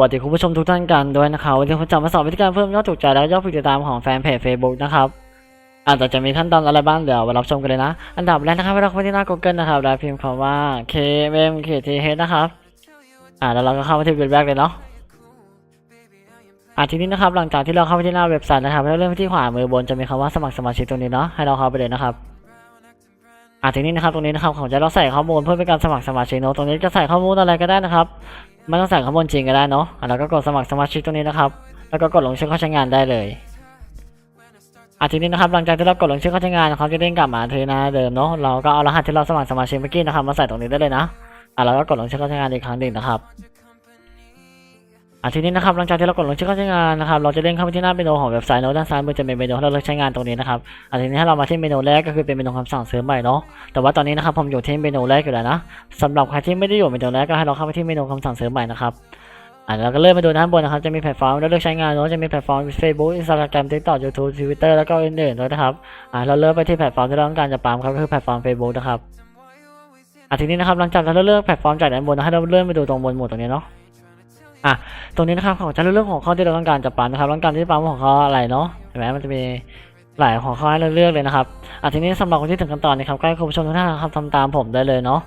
วัสดีคุณผู้ชมทุกท่านกันด้วยนะครับวันนี้ผมจะมาสอนวิธีการเพิ่มยอดถูกใจและยอดผู้ติดตามของแฟนเพจ Facebook นะครับอาจจะจะมีขั้นตอนอะไรบ้างเดี๋ยวมารับชมกันเลยนะ อันดับแรกนะครับเราเข้าไปที่หน้า Google นะครับแล้วพิมพ์คำว่า KMM KTH นะครับอ่าแล้วเราก็เข้าไปที่เว็บแรกเลยเนาะอ่าทีนี้นะครับหลังจากที่เราเข้าไปที่หน้าเว็บไซต์นะครับแล้วเริ่มที่ขวามือบนจะมีคำว่าสมัครสมาชิกตรงนี้เนาะให้เราเข้าไปเลยนะครับอ่าทีนี้นะครับตรงนี้นะครับของจะเราใส่ข้อมูลเพื่อเป็นการสมัครสมาชิกเนาะตรงนี้จะใส่ข้อมูลอะไรก็ได้นะครับ ไม่ต้องใส่ข้อมูลจริงก็ได้เนาะแล้วก็กดสมัครสมาชิกตรงนี้นะครับ แล้วก็กดลงชื่อเข้าใช้งานได้เลยอะทีนี้นะครับหลังจากที่เรากดลงชื่อเข้าใช้งานนะครับจะเด้งกลับมาที่หน้าเดิมเนาะเราก็เอารหัสที่เราสมัครสมาชิกเมื่อกี้นะครับมาใส่ตรงนี้ได้เลยนะอะแล้วก็กดลงชื่อเข้าใช้งานอีกครั้งหนึ่งนะครับ อะทีนี้นะครับหลังจากที่เรากดลงชื่อเข้าใช้งานนะครับเราจะเด้งเข้าไปที่หน้าเมนูของเว็บไซต์เนาะด้านซ้ายมือจะเป็นเมนูให้เราเลือกใช้งานตรงนี้นะครับอะทีนี้ถ้าเรามาที่เมนูแรกก็คือเป็นเมนูคำสั่งซื้อใหม่เนาะแต่ว่าตอนนี้นะครับผมอยู่ที่เมนูแรกอยู่แล้วนะสำหรับใครที่ไม่ได้อยู่เมนูแรกก็ให้เราเข้าไปที่เมนูคำสั่งซื้อใหม่นะครับอ่าแล้วก็เลื่อนมาดูด้านบนนะครับจะมีแพลตฟอร์มแล้วเลือกใช้งานเนาะจะมีแพลตฟอร์ม Facebook Instagram TikTok YouTube Twitter แล้วก็อื่นๆด้วยนะครับอ่าเราเลือกไปที่แพลตฟอร์มที่เราต้องการจะปามครับก็คือแพลตฟอร์ม Facebook นะครับอ่าทีนี้นะครับหลังจากเราเลือกแพลตฟอร์มจากด้านบนนะให้เราเลื่อนไปดูตรงบนหมวดตรงนี้เนาะ อะตรงนี้นะครับของจะเรื่องของข้อที่เราต้องการจะปามนะครับต้องการที่ปามของข้ออะไรเนาะเห็นไหมมันจะมีหลายหัวข้อให้เราเลือกเลยนะครับอะทีนี้สำหรับคนที่ถึงขั้นตอนนี้ครับก็ให้คุณผู้ชมทุกท่านนะครับทำตามผมได้เลยเนาะ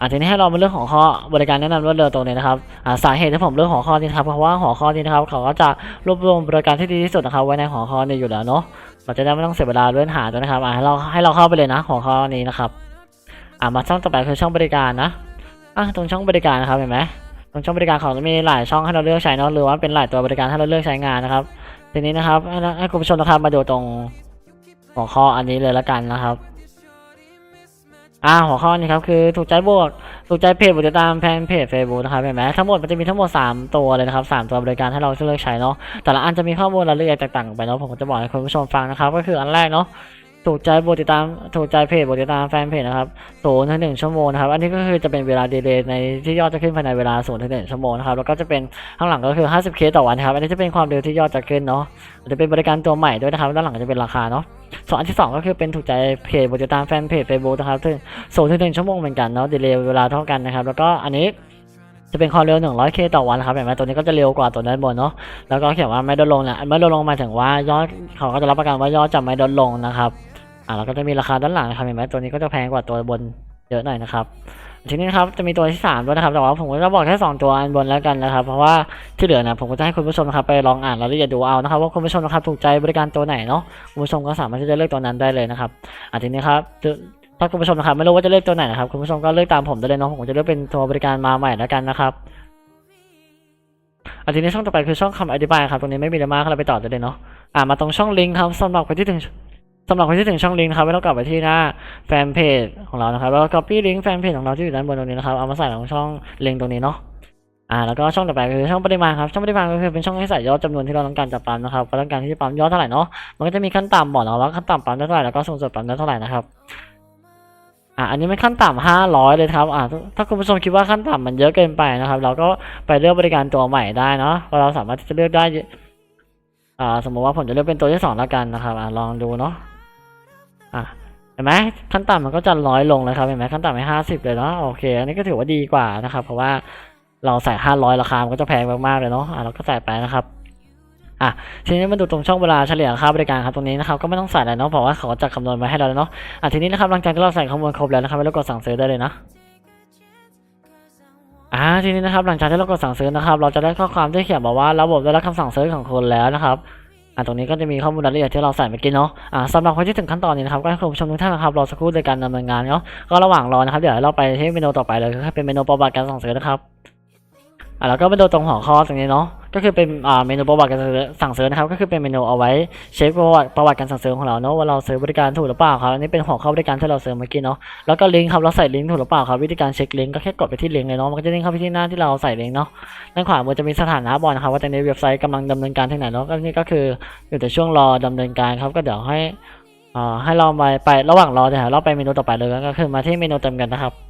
อะทีนี้ให้เรามาเรื่องของข้อบริการแนะนำรวดเร็วตรงนี้นะครับอ่าสาเหตุที่ผมเลือกหัวข้อนี้นครับเพราะว่าหัวข้อนี้นะครับเขาก็จะรวบรวมบริการที่ดีที่สุดนะครับไว้ในหัวข้อนี้อยู่แล้วเนาะเราจะได้ไม่ต้องเสียเวลาเลื่อนหาด้วยนะครับอ่าให้เราให้เราเข้าไปเลยนะหัวข้อนี้นะครับอ่ามาช่องต่อไปคือช่องบริการนะอะตรงช่องบริการนะครับเห็นไหม ตรงช่องบริการเขาจะมีหลายช่องให้เราเลือกใช้เนาะหรือว่าเป็นหลายตัวบริการให้เราเลือกใช้งานนะครับทีนี้นะครับให้ให้คุณผู้ชมนะครับมาดูตรงหัวข้ออันนี้เลยละกันนะครับอ่าหัวข้อนี้ครับคือถูกใจบวกถูกใจเพจบทติดตามแฟนเพจ Facebook นะครับเห็นไหมทั้งหมดมันจะมีทั้งหมด 3 ตัวเลยนะครับ3ตัวบริการให้เราเลือกใช้เนาะแต่ละอันจะมีข้อมูลรายละเอียดต่างกันไปเนาะผมจะบอกให้คุณผู้ชมฟังนะครับ ก็คืออันแรกเนาะ ถูกใจโบติดตามถูกใจเพจโบติดตามแฟนเพจนะครับศูนย์ถึงหนึ่งชั่วโมงนะครับ อันนี้ก็คือจะเป็นเวลาดีเลย์ในที่ยอดจะขึ้นภายในเวลาศูนย์ถึงหนึ่งชั่วโมงนะครับ แล้วก็จะเป็นข้างหลังก็คือ 50k ต่อวันครับ อันนี้จะเป็นความเร็วที่ยอดจะขึ้นเนาะจะเป็นบริการตัวใหม่ด้วยนะครับ ด้านหลังจะเป็นราคาเนาะส่วนอันที่สองก็คือเป็นถูกใจเพจโบติดตามแฟนเพจ Facebook นะครับซึ่งศูนย์ถึงหนึ่งชั่วโมงเหมือนกันเนาะดีเลย์เวลาเท่ากันนะครับ แล้วก็อันนี้จะเป็นความเร็ว 100k ต่อวันครับเห็นไหมตัวนี้ก็จะเร็วกว่าตัวด้านบนเนาะ แล้วก็เขียนว่าไม่ลดลงนะไม่ลดลงหมายถึงว่ายอดเขาก็จะรับประกันว่ายอดจะไม่ลดลงนะครับ อ่าแล้วก็จะมีราคาด้านหลังนะครับเห็นไหมตัวนี้ก็จะแพงกว่าตัวบนเยอะหน่อยนะครับทีนี้นะครับจะมีตัวที่สามด้วยนะครับแต่ว่าผมก็จะบอกแค่สองตัวอันบนแล้วกันนะครับ เพราะว่าที่เหลือนะผมก็จะให้คุณผู้ชมนะครับไปลองอ่านรายละเอียดดูเอานะครับว่าคุณผู้ชมนะครับถูกใจบริการตัวไหนเนาะคุณผู้ชมก็สามารถที่จะเลือกตัวนั้นได้เลยนะครับอ่าทีนี้ครับถ้าคุณผู้ชมนะครับไม่รู้ว่าจะเลือกตัวไหนนะครับคุณผู้ชมก็เลือกตามผมได้เลยเนาะผมจะเลือกเป็นตัวบริการมาใหม่แล้วกันนะครับอันทีนี้ช่องต่อไปคือช่องคำอธิบายครับตรงนี้ไม่มีอะไรมากเราไปต่อได้เลยเนาะอ่ามาตรงช่องลิงก์ครับสำหรับคนที่ถึง สำหรับคนที่ถึงช่องลิงก์นะครับไม่ต้องกลับไปที่หน้าแฟนเพจของเรานะครับแล้วก็ copy ลิงก์แฟนเพจของเราที่อยู่ด้านบนตรงนี้นะครับเอามาใส่ลงช่องลิงก์ตรงนี้เนาะอ่าแล้วก็ช่องต่อไปคือช่องปริมาณครับช่องปริมาณก็คือเป็นช่องให้ใส่ยอดจำนวนที่เราต้องการจะปั๊มนะครับเราต้องการที่จะปั๊มยอดเท่าไหร่เนาะมันก็จะมีขั้นต่ำบอกเนาะว่าขั้นต่ำปั๊มได้เท่าไหร่แล้วก็สูงสุดปั๊มได้เท่าไหร่นะครับอะอันนี้มันขั้นต่ำห้าร้อยเลยครับอ่าถ้าคุณผู้ชมคิดว่าขั้นต่ำมันเยอะเกินไปนะครับ เราก็ไปเลือกบริการตัวใหม่ได้เนาะเราสามารถที่จะเลือกได้อ่าสมมติว่าผมจะเลือกเป็นตัวที่สองแล้วกันนะครับอ่าลองดูเนาะ อะเห็นไหมขั้นต่ำมันก็จะร้อยลงเลยครับเห็นไหมขั้นต่ำไปห้าสิบเลยเนาะโอเค อันนี้ก็ถือว่าดีกว่านะครับ เพราะว่าเราใส่ห้าร้อยราคามันก็จะแพงมากๆเลยเนาะอ่าเราก็ใส่ไปนะครับอะทีนี้มาดูตรงช่องเวลาเฉลี่ยค่าบริการครับตรงนี้นะครับก็ไม่ต้องใส่อะไรเนาะเพราะว่าเขาจะคำนวณมาให้เราแล้วเนาะอะทีนี้นะครับหลังจากที่เราใส่ข้อมูลครบแล้วนะครับเรากดสั่งซื้อได้เลยนะอ่าทีนี้นะครับหลังจากที่เรากดสั่งซื้อนะครับ เราจะได้ข้อความที่เขียนบอกว่าระบบได้รับคำสั่งซื้อของคุณแล้วนะครับ อ่าตรงนี้ก็จะมีข้อมูลรายละเอียดที่เราใส่เมื่อกี้เนาะอ่าสำหรับคนที่ถึงขั้นตอนนี้นะครับก็ให้คุณผู้ชมทุกท่านนะครับรอสักครู่ในการดำเนินงานเนาะก็ระหว่างรอนะครับเดี๋ยวเราไปที่เมนูต่อไปเลยก็คือเป็นเมนูประวัติการสั่งซื้อนะครับ อ่าแล้วก็ไปดูตรงหัวข้อตรงนี้เนาะก็คือเป็นอ่าเมนูประวัติการสั่งซื้อนะครับ ก็คือเป็นเมนูเอาไว้เช็คประวัติประวัติการสั่งซื้อของเราเนาะว่าเราซื้อบริการถูกหรือเปล่าครับอันนี้เป็นหัวข้อบริการที่เราซื้อเมื่อกี้เนาะแล้วก็ลิงก์ครับเราใส่ลิงก์ถูกหรือเปล่าครับวิธีการเช็คลิงก์ก็แค่กดไปที่ลิงก์เลยเนาะมันก็จะลิงก์เข้าไปที่หน้าที่เราใส่ลิงก์เนาะด้านขวามือจะมีสถานะบอกนะครับว่าตอนนี้เว็บไซต์กำลังดำเนินการที่ไหนเนาะก็นี่ก็คืออยู่ในช่วงรอดำเนินการครับก็เดี๋ยวให้อ่าให้เราไปไประหว่างรอเดี๋ยวเราไปเมนูต่อไปเลยก็คือมาที่เมนูเติมเงินนะครับ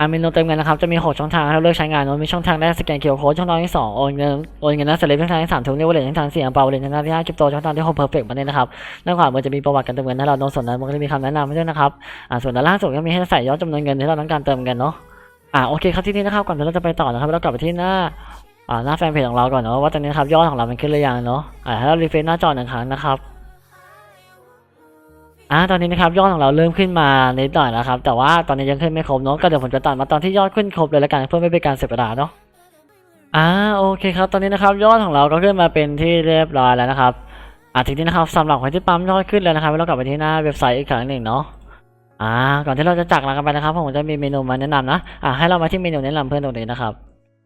อาเมนูเติมเงินนะครับ จะมี 6 ช่องทางให้เราเลือกใช้งานเนอะมีช่องทางแรกสแกนเคอร์โค้ดช่องทางที่2โอนเงินโอนเงินนะเสร็จช่องทางที่3ทุนเรียกว่าเหรียญช่องทางที่4อังเปาเหรียญช่องทางที่5คริปโตช่องทางที่6เพอร์เฟกต์มาเนี่ยนะครับด้านขวามันจะมีประวัติการเติมเงินให้เราโน้ตส่วนนั้นมันก็จะมีคำแนะนำให้ด้วยนะครับอ่าส่วนด้านล่างสุดก็มีให้ใส่ยอดจำนวนเงินที่เราต้องการเติมเงินเนาะอ่าโอเคครับที่นี้นะครับก่อนที่เราจะไปต่อนะครับเรากลับไปที่หน้าอ่าหน้าแฟนเพจของเราก่อนเนาะว่าตอนนี้นะครับยอดของเรามันขึ้นหรือยังเนาะอ่าให้เรารีเฟรชหน้าจอหนึ่งครั้งนะครับ อ่าตอนนี้นะครับยอดของเราเริ่มขึ้นมานิดหน่อยนะครับ แต่ว่าตอนนี้ยังขึ้นไม่ครบเนาะก็เดี๋ยวผมจะตัดมาตอนที่ยอดขึ้นครบเลยละกันเพื่อไม่เป็นการเสียเวลาเนาะอ่าโอเคครับ ตอนนี้นะครับยอดของเราก็ขึ้นมาเป็นที่เรียบร้อยแล้วนะครับอ่าทีนี้นะครับสำหรับคนที่ปั๊มยอดขึ้นแล้วนะครับเรากลับไปที่หน้าเว็บไซต์อีกครั้งหนึ่งเนาะอ่าก่อนที่เราจะจากลากันไปนะครับผมจะมีเมนูมาแนะนำนะอ่าให้เรามาที่เมนูแนะนำเพื่อนตรงนี้นะครับ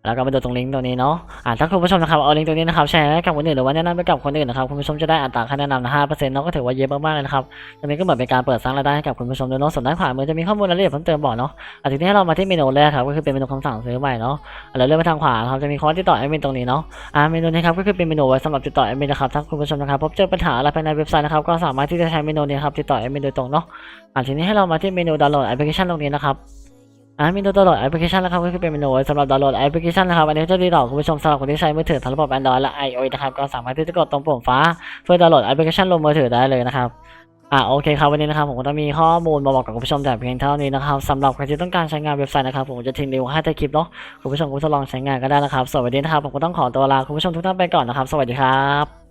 แล้วก็มาดูตรงลิงก์ตรงนี้เนาะอ่าถ้าคุณผู้ชมนะครับเอาลิงก์ตรงนี้นะครับแชร์ให้กับคนอื่นหรือว่าแนะนำไปกับคนอื่นนะครับคุณผู้ชมจะได้อัตราค่าแนะนำนะห้าเปอร์เซ็นต์เนาะก็ถือว่าเยอะมากๆเลยนะครับตรงนี้ก็เหมือนเป็นการเปิดสร้างรายได้ให้กับคุณผู้ชมด้วยเนาะส่วนด้านขวามือจะมีข้อมูลรายละเอียดเพิ่มเติมบอกเนาะอ่าทีนี้ให้เรามาที่เมนูแรกครับก็คือเป็นเมนูคำสั่งซื้อใหม่เนาะแล้วเลื่อนไปทางขวาครับจะมีคอร์สที่ต่อแอดมินตรงนี้เนาะอ่าเมนูนี้ครับก็คือเป็นเมนูไว้สำหรับติดต่อแอดมินนะครับถ้าคุณผู้ชมนะครับพบเจอปัญหาอะไรภายในเว็บไซต์นะครับก็สามารถที่จะใช้เมนูนี้ครับติดต่อแอดมินโดยตรงเนาะอ่าทีนี้ให้เรามาที่เมนูดาวน์โหลดแอปพลิเคชันตรงนี้นะครับ อ่ามนูดาวโหลดแอปพลิเคชันนะครับก็คือเป็นเมนูสำหรับดาวน์โหลดแอปพลิเคชันนะครับอันนี้จะดีต่อคุณผู้ชมสำหรับคนที่ใช้มือถือทั้งระบบ Android และ iOS นะครับก็สามารถที่จะกดตรงปุ่มฟ้า เพื่อดาวน์โหลดแอปพลิเคชันลงมือถือได้เลยนะครับอ่าโอเคครับวันนี้นะครับผมก็จะมีข้อมูลมาบอกกับคุณผู้ชมแต่เพียงเท่านี้นะครับสำหรับใครที่ต้องการใช้งานเว็บไซต์นะครับผมจะทิ้งลิงก์ให้ใต้คลิปเนาะคุณผู้ชมก็ทดลองใช้งานก็ได้นะครับสวัสดีนะครับผมก็ต้องขอตัวลาคุณผู้ชมทุกท่านไปก่อนนะครับ สวัสดีครับ